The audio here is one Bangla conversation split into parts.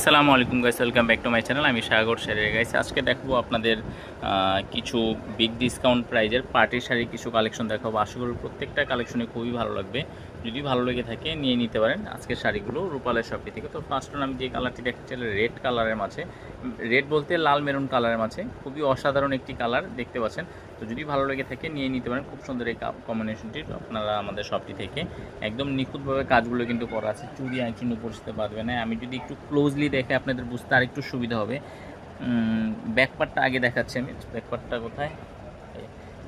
আসসালামু আলাইকুম guys welcome back to my channel আমি সাগর শাড়ির গাইস আজকে দেখব আপনাদের কিছু বিগ ডিসকাউন্ট প্রাইজের পার্টির শাড়ির কিছু কালেকশন দেখাবো। আশা করি প্রত্যেকটা কালেকশনে খুবই ভালো লাগবে। যদি ভালো লেগে থাকে, নিয়ে নিতে পারেন। আজকের শাড়িগুলো রূপালের শপি থেকে। তো ফার্স্ট আমি যে কালারটি দেখাচ্ছি রেড কালারের মাঝে। রেড বলতে লাল মেরুন কালারের মাঝে। খুবই অসাধারণ একটি কালার দেখতে পাচ্ছেন। তো যদি ভালো লেগে থাকে, নিয়ে নিতে পারেন। খুব সুন্দর এই কম্বিনেশনটি আপনারা আমাদের শপটি থেকে। একদম নিখুঁতভাবে কাজগুলো কিন্তু করা আছে। চুড়ি আইচিহ্ন পরিচিতে পারবে না। আমি যদি একটু ক্লোজলি দেখে আপনাদের বুঝতে আর একটু সুবিধা হবে। ব্যাকপার্টটা আগে দেখাচ্ছি আমি। ব্যাকপার্টটা কোথায়?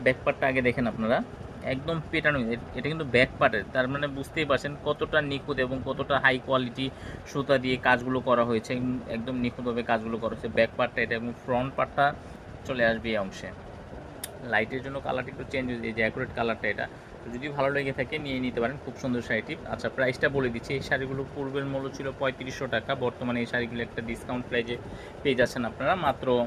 ব্যাকপার্টটা আগে দেখেন আপনারা। একদম পেটানো এটা কিন্তু ব্যাক পার্টের তার মানে বুঝতেই পারছেন কতটা নিখুঁত এবং কতটা হাই কোয়ালিটি সুতা দিয়ে কাজগুলো করা হয়েছে একদম- নিখুঁতভাবে কাজগুলো করা হয়েছে। ব্যাক পার্টটা এটা এবং ফ্রন্ট পার্টটা চলে আসবে এই অংশে। লাইটের জন্য কালারটা একটু চেঞ্জ হয়ে যে অ্যাকুরেট কালারটা এটা। যদি ভালো লেগে থাকে, নিয়ে নিতে পারেন, খুব সুন্দর শাড়িটি আচ্ছা প্রাইসটা বলে দিচ্ছি, এই শাড়িগুলো পূর্বের মূল্য ছিল পঁয়ত্রিশশো টাকা, বর্তমানে এই শাড়িগুলো একটা ডিসকাউন্ট প্রাইজে পেয়ে যাচ্ছেন আপনারা। মাত্র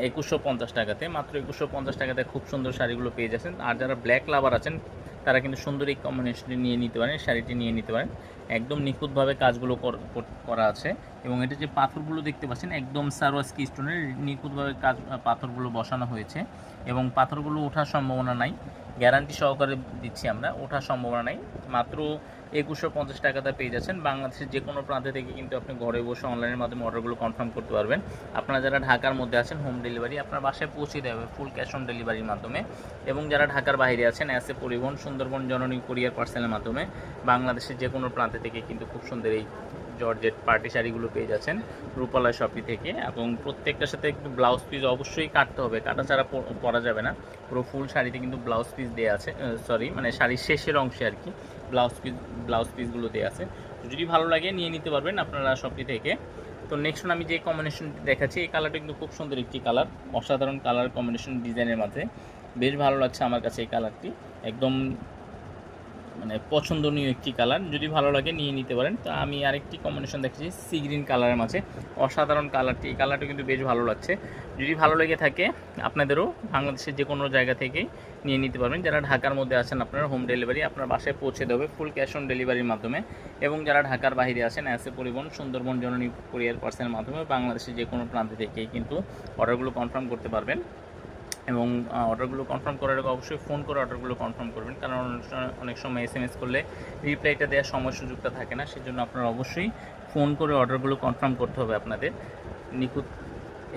একুশশো পঞ্চাশ টাকাতে। মাত্র একুশশো পঞ্চাশ টাকাতে খুব সুন্দর শাড়িগুলো পেয়ে যাচ্ছেন। আর যারা ব্ল্যাক লাভার আছেন, তারা কিন্তু সুন্দর এই কম্বিনেশনটি নিয়ে নিতে পারেন, শাড়িটি নিয়ে নিতে পারেন। একদম নিখুঁতভাবে কাজগুলো কর- আছে এবং এটা যে পাথরগুলো দেখতে পাচ্ছেন, একদম সারোয়াস্কি স্টোনের নিখুঁতভাবে কাজ পাথরগুলো বসানো হয়েছে এবং পাথরগুলো ওঠার সম্ভাবনা নাই। গ্যারান্টি সহকারে দিচ্ছি আমরা, ওঠার সম্ভাবনা নাই। মাত্র একুশশো পঞ্চাশ টাকাতে পেয়ে যাচ্ছেন। বাংলাদেশের যে কোনো প্রান্তে থেকে কিন্তু আপনি ঘরে বসে অনলাইনের মাধ্যমে অর্ডারগুলো কনফার্ম করতে পারবেন। আপনারা যারা ঢাকার মধ্যে আছেন হোম ডেলিভারি আপনার বাসায় পৌঁছে দেবে ফুল ক্যাশ অন ডেলিভারির মাধ্যমে। এবং যারা ঢাকার বাইরে আছেন অ্যাসে পরিবহন, সুন্দরবন, জননী কুরিয়ার পার্সেলের মাধ্যমে, বাংলাদেশের যে কোনো প্রান্তে থেকে কিন্তু খুব সুন্দর এই জর্জেট পার্টি শাড়িগুলো পেয়ে যাচ্ছেন রূপালা শপি থেকে। এবং প্রত্যেকটার সাথে একটু ব্লাউজ পিস অবশ্যই কাটতে হবে কাটা ছাড়া পরা যাবে না। পুরো ফুল শাড়িতে কিন্তু ব্লাউজ পিস দেওয়া আছে সরি মানে শাড়ির শেষের অংশে আর কি। ব্লাউজ পিস, ব্লাউজ পিসগুলো দেওয়া আছে। তো যদি ভালো লাগে, নিয়ে নিতে পারবেন আপনারা সবটি থেকে। তো নেক্সট আমি যে কম্বিনেশন দেখাচ্ছি, এই কালারটা কিন্তু খুব সুন্দর একটি কালার অসাধারণ কালার কম্বিনেশন ডিজাইনের মাঝে। বেশ ভালো লাগছে আমার কাছে এই কালারটি একদম মানে পছন্দনীয় একটি কালার যদি ভালো লাগে নিয়ে নিতে পারেন। তো আমি আরেকটি কম্বিনেশন দেখেছি সি গ্রিন কালারের মাঝে। অসাধারণ কালারটি এই কালারটা কিন্তু বেশ ভালো লাগছে। যদি ভালো লেগে থাকে, আপনাদেরও বাংলাদেশের যে কোনো জায়গা থেকেই নিয়ে নিতে পারবেন। যারা ঢাকার মধ্যে আছেন, আপনারা হোম ডেলিভারি আপনার বাসায় পৌঁছে দেবে ফুল ক্যাশ অন ডেলিভারির মাধ্যমে। এবং যারা ঢাকার বাইরে আছেন অ্যাসে পরিবহন, সুন্দরবন জননী কুরিয়ার পার্সেলের মাধ্যমে বাংলাদেশের যে কোনো প্রান্ত থেকেই কিন্তু অর্ডারগুলো কনফার্ম করতে পারবেন। এবং অর্ডারগুলো কনফার্ম করার আগে অবশ্যই ফোন করে অর্ডারগুলো কনফার্ম করবেন। কারণ অনেক সময়- এস এম এস করলে রিপ্লাইটা দেওয়ার সময় সুযোগটা থাকে না। সেজন্য আপনারা অবশ্যই ফোন করে অর্ডারগুলো কনফার্ম করতে হবে আপনাদের। নিখুঁত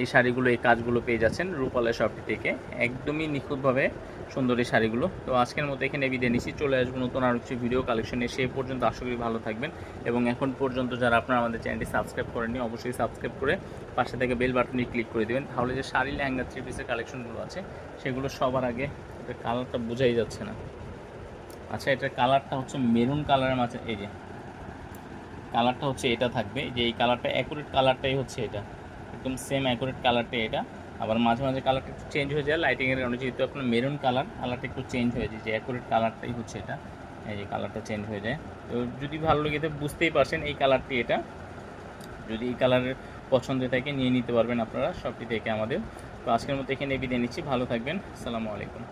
এই শাড়িগুলো, এই কাজগুলো পেয়ে যাচ্ছেন রূপালা শপটি থেকে। একদমই নিখুঁতভাবে সুন্দর এই শাড়িগুলো। তো আজকের মতো এখানে বিদায় নিচ্ছি। চলে আসব নতুন আরও কিছু ভিডিও কালেকশনে সে পর্যন্ত আশা করি ভালো থাকবেন এবং এখন পর্যন্ত যারা আপনারা আমাদের চ্যানেলটি সাবস্ক্রাইব করেননি, অবশ্যই সাবস্ক্রাইব করে পাশে থেকে বেল বাটনে ক্লিক করে দেবেন। তাহলে যে শাড়ি লেহেঙ্গা থ্রি পিসের কালেকশনগুলো আছে, সেগুলো সবার আগে এটা কালারটা বোঝাই যাচ্ছে না। আচ্ছা এটার কালারটা হচ্ছে মেরুন কালারের মাঝে, এই যে। কালারটা হচ্ছে এটা থাকবে। যে এই কালারটা অ্যাকুরেট কালারটাই হচ্ছে এটা। একদম সেম অ্যাকুরেট কালারটাই এটা। আবার মাঝে মাঝে কালারটা একটু চেঞ্জ হয়ে যায়। লাইটিংয়ের কারণে যেহেতু আপনার মেরুন কালার কালারটা একটু চেঞ্জ হয়ে যায়। যে অ্যাকুরেট কালারটাই হচ্ছে এটা। এই যে কালারটা চেঞ্জ হয়ে যায়। তো যদি ভালো লেগে তো বুঝতেই পারছেন এই কালারটি এটা। যদি এই কালারের পছন্দ থাকে নিয়ে নিতে পারবেন আপনারা। সবটি থেকে আমাদের। তো আজকের মতো এখানে বিদায় নিচ্ছি। ভালো থাকবেন। আসসালামু আলাইকুম।